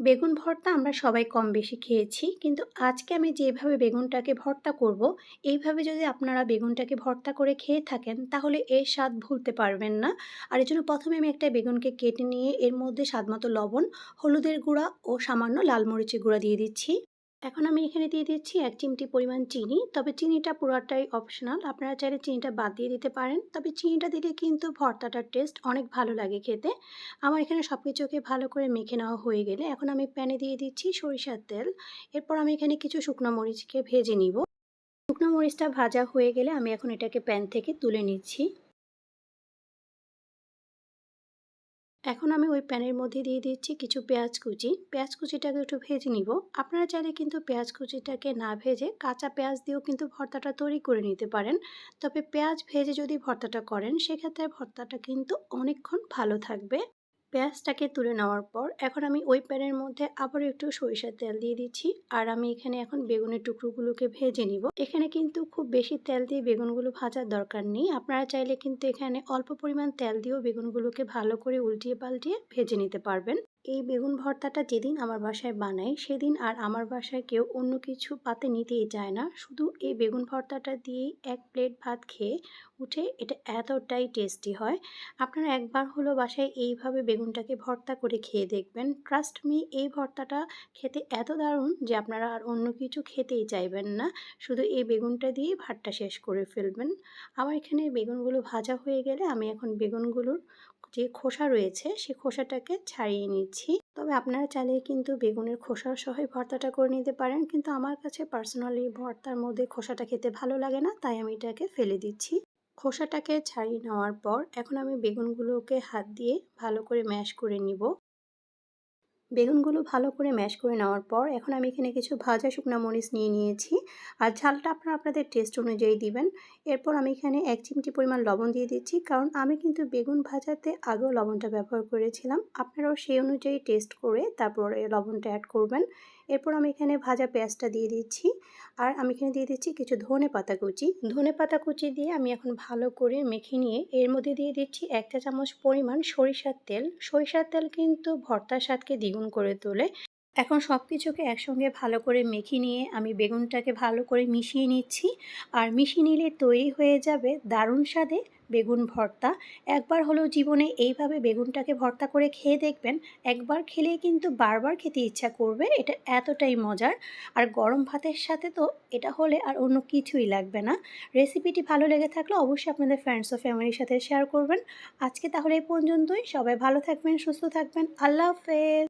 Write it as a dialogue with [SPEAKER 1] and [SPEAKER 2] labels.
[SPEAKER 1] বেগুন ভর্তা আমরা সবাই কম বেশি খেয়েছি, কিন্তু আজকে আমি যেভাবে বেগুনটাকে ভর্তা করব, এইভাবে যদি আপনারা বেগুনটাকে ভর্তা করে খেয়ে থাকেন, তাহলে এর স্বাদ ভুলতে পারবেন না। আর এর জন্য প্রথমে আমি একটা বেগুনকে কেটে নিয়ে এর মধ্যে স্বাদমতো লবণ, হলুদের গুঁড়া ও সামান্য লাল মরিচের গুঁড়া দিয়ে দিচ্ছি। এখন আমি এখানে দিয়ে দিচ্ছি এক চিমটি পরিমাণ চিনি। তবে চিনিটা পুরোটাই অপশনাল আপনারা চাইলে চিনিটা বাদ দিয়ে দিতে পারেন। তবে চিনিটা দিলে কিন্তু ভর্তাটার টেস্ট অনেক ভালো লাগে খেতে। আমার এখানে সব কিছুকে ভালো করে মেখে নেওয়া হয়ে গেলে এখন আমি প্যানে দিয়ে দিচ্ছি সরিষার তেল। এরপর আমি এখানে কিছু শুকনো মরিচকে ভেজে নিব। শুকনো মরিচটা ভাজা হয়ে গেলে আমি এখন এটাকে প্যান থেকে তুলে নিচ্ছি। এখন আমি ওই প্যানের মধ্যে দিয়ে দিচ্ছি কিছু পেঁয়াজ কুচি। পেঁয়াজ কুচিটাকে একটু ভেজে নিব। আপনারা চাইলে কিন্তু পেঁয়াজ কুচিটাকে না ভেজে কাঁচা পেঁয়াজ দিয়েও কিন্তু ভর্তাটা তৈরি করে নিতে পারেন। তবে পেঁয়াজ ভেজে যদি ভর্তাটা করেন, সেক্ষেত্রে ভর্তাটা কিন্তু অনেকক্ষণ ভালো থাকবে। পেঁয়াজটাকে তুলে নেওয়ার পর এখন আমি ওই প্যানের মধ্যে আবার একটু সরিষার তেল দিয়ে দিচ্ছি। আর আমি এখানে এখন বেগুনের টুকরোগুলোকে ভেজে নিব। এখানে কিন্তু খুব বেশি তেল দিয়ে বেগুনগুলো ভাজার দরকার নেই। আপনারা চাইলে কিন্তু এখানে অল্প পরিমাণ তেল দিয়েও বেগুনগুলোকে ভালো করে উল্টিয়ে পাল্টিয়ে ভেজে নিতে পারবেন। এই বেগুন ভর্তাটা যেদিন আমার বাসায় বানাই, সেদিন আর আমার বাসায় কেউ অন্য কিছু পাতে নিতেই চায় না। শুধু এই বেগুন ভর্তাটা দিয়েই এক প্লেট ভাত খেয়ে উঠে এটা এতটাই টেস্টি হয়। আপনারা একবার হলো বাসায় এইভাবে বেগুনটাকে ভর্তা করে খেয়ে দেখবেন। ট্রাস্ট মি এই ভর্তাটা খেতে এত দারুণ যে আপনারা আর অন্য কিছু খেতেই চাইবেন না। শুধু এই বেগুনটা দিয়েই ভাতটা শেষ করে ফেলবেন। আমার এখানে বেগুনগুলো ভাজা হয়ে গেলে আমি এখন বেগুনগুলোর যে খোসা রয়েছে সেই খোসাটাকে ছাড়িয়ে নিচ্ছি। তবে আপনারা চাইলে কিন্তু বেগুনের খোসার সহই ভর্তাটা করে নিতে পারেন। কিন্তু আমার কাছে পার্সোনালি ভর্তার মধ্যে খোসাটা খেতে ভালো লাগে না, তাই আমি এটাকে ফেলে দিচ্ছি। খোসাটাকে ছাড়িয়ে নেওয়ার পর এখন আমি বেগুনগুলোকে হাত দিয়ে ভালো করে ম্যাশ করে নিব। বেগুনগুলো ভালো করে ম্যাশ করে নেওয়ার পর এখন আমি এখানে কিছু ভাজা শুকনো মরিচ নিয়ে নিয়েছি। আর ঝালটা আপনারা আপনাদের টেস্ট অনুযায়ী দিবেন। এরপর আমি এখানে এক চিমটি পরিমাণ লবণ দিয়ে দিচ্ছি। কারণ আমি কিন্তু বেগুন ভাজাতে আগেও লবণটা ব্যবহার করেছিলাম। আপনারাও সেই অনুযায়ী টেস্ট করে তারপরে লবণটা অ্যাড করবেন। এরপর আমি এখানে ভাজা পেঁয়াজটা দিয়ে দিচ্ছি। আর আমি এখানে দিয়ে দিচ্ছি কিছু ধনে পাতা কুচি। ধনে পাতা কুচি দিয়ে আমি এখন ভালো করে মেখে নিয়ে এর মধ্যে দিয়ে দিচ্ছি একটা চামচ পরিমাণ সরিষার তেল। সরিষার তেল কিন্তু ভর্তার স্বাদকে দ্বিগুণ করে তোলে। এখন সব কিছুকে একসঙ্গে ভালো করে মেখে নিয়ে আমি বেগুনটাকে ভালো করে মিশিয়ে নিচ্ছি। আর মিশিয়ে নিলে তৈরি হয়ে যাবে দারুণ স্বাদে বেগুন ভর্তা। একবার হলেও জীবনে এইভাবে বেগুনটাকে ভর্তা করে খেয়ে দেখবেন, একবার খেলেই কিন্তু বারবার খেতে ইচ্ছা করবে, এটা এতটাই মজার। আর গরম ভাতের সাথে তো এটা হলে আর অন্য কিছুই লাগবে না। রেসিপিটি ভালো লেগে থাকলে অবশ্যই আপনাদের ফ্রেন্ডস ও ফ্যামিলির সাথে শেয়ার করবেন। আজকে তাহলে এই পর্যন্তই। সবাই ভালো থাকবেন, সুস্থ থাকবেন। আল্লাহ হাফেজ।